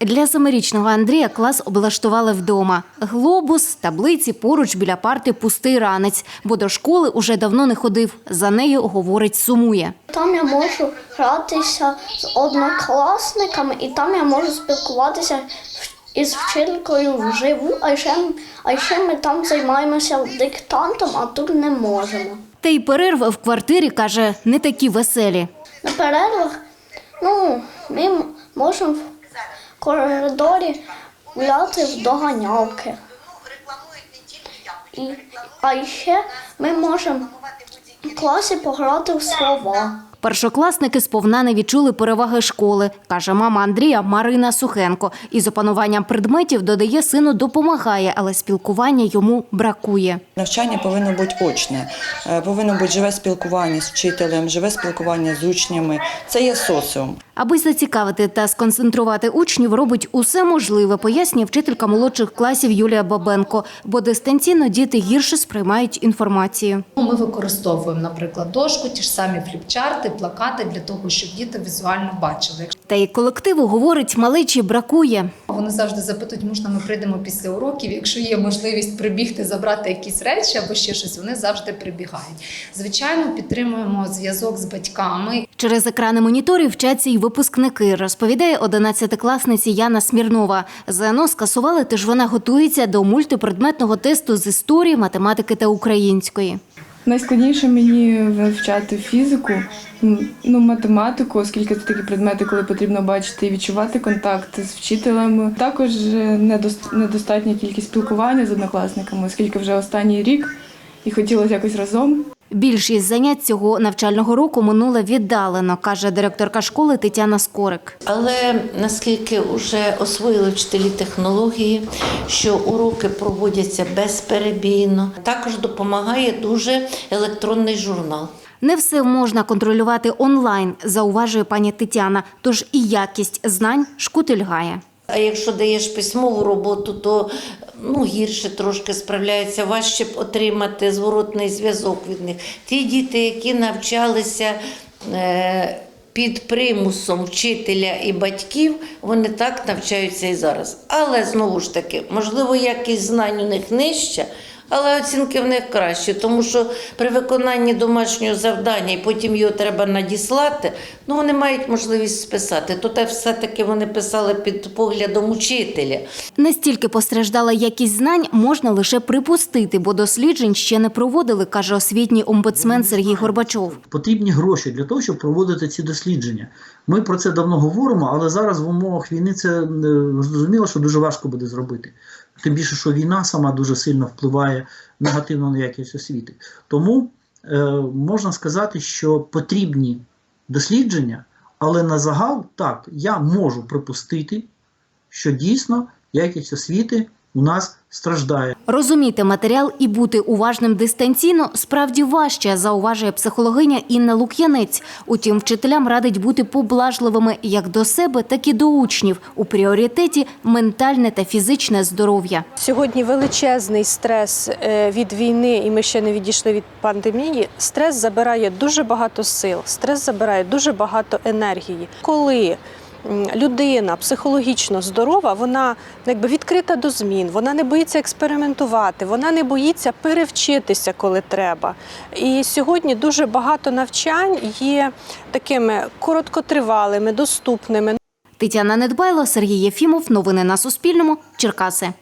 Для семирічного Андрія клас облаштували вдома. Глобус, таблиці, поруч біля парти пустий ранець, бо до школи уже давно не ходив. За нею, говорить, сумує. Там я можу гратися з однокласниками, і там я можу спілкуватися із вчителькою вживу, а ще, а ще ми там займаємося диктантом, а тут не можемо. Та й перерви в квартирі, каже, не такі веселі. На перервах ну, ми можемо коридорі гуляти в доганялки. І, а ще ми можемо в класі пограти в слова. Першокласники сповна не відчули переваги школи, каже мама Андрія Марина Сухенко. Із опануванням предметів додає сину допомагає, але спілкування йому бракує. Навчання повинно бути очне, е, повинно бути живе спілкування з вчителем, живе спілкування з учнями. Це є соціум. Аби зацікавити та сконцентрувати учнів, робить усе можливе, пояснює вчителька молодших класів Юлія Бабенко, бо дистанційно діти гірше сприймають інформацію. Ми використовуємо, наприклад, дошку, ті ж самі фліпчарти, плакати для того, щоб діти візуально бачили. Та й колективу, говорить, малечі бракує. Вони завжди запитують, можна ми прийдемо після уроків. Якщо є можливість прибігти, забрати якісь речі або ще щось, вони завжди прибігають. Звичайно, підтримуємо зв'язок з батьками. Через екрани моніторів вчаться й випускники, розповідає одинадцятикласниця Яна Смірнова. ЗНО скасували, тож вона готується до мультипредметного тесту з історії, математики та української. Найскладніше мені вивчати фізику, ну математику, оскільки це такі предмети, коли потрібно бачити і відчувати контакт з вчителями. Також недостатня кількість спілкування з однокласниками, оскільки вже останній рік і хотілося якось разом. Більшість занять цього навчального року минула віддалено, каже директорка школи Тетяна Скорик. Але наскільки вже освоїли вчителі технології, що уроки проводяться безперебійно, також допомагає дуже електронний журнал. Не все можна контролювати онлайн, зауважує пані Тетяна. Тож і якість знань шкутильгає. А якщо даєш письмову роботу, то ну, гірше трошки справляється, важче б отримати зворотний зв'язок від них. Ті діти, які навчалися е, під примусом вчителя і батьків, вони так навчаються і зараз. Але знову ж таки, можливо, якість знань у них нижча. Але оцінки в них кращі, тому що при виконанні домашнього завдання і потім його треба надіслати, ну вони мають можливість списати. То те все-таки вони писали під поглядом учителя. Настільки постраждала якість знань, можна лише припустити, бо досліджень ще не проводили, каже освітній омбудсмен Сергій Горбачов. потрібні гроші для того, щоб проводити ці дослідження. Ми про це давно говоримо, але зараз в умовах війни це е, зрозуміло, що дуже важко буде зробити. Тим більше, що війна сама дуже сильно впливає негативно на якість освіти. Тому е, можна сказати, що потрібні дослідження, але на загал так, я можу припустити, що дійсно якість освіти у нас страждає. Розуміти матеріал і бути уважним дистанційно справді важче, зауважує психологиня Інна Лук'янець. Утім, вчителям радить бути поблажливими як до себе, так і до учнів. У пріоритеті ментальне та фізичне здоров'я. Сьогодні величезний стрес е, від війни, і ми ще не відійшли від пандемії. Стрес забирає дуже багато сил, стрес забирає дуже багато енергії. Коли людина психологічно здорова, вона якби відкрита до змін, вона не боїться експериментувати, вона не боїться перевчитися, коли треба. І сьогодні дуже багато навчань є такими короткотривалими, доступними. Тетяна Недбайло, Сергій Єфімов. Новини на Суспільному. Черкаси.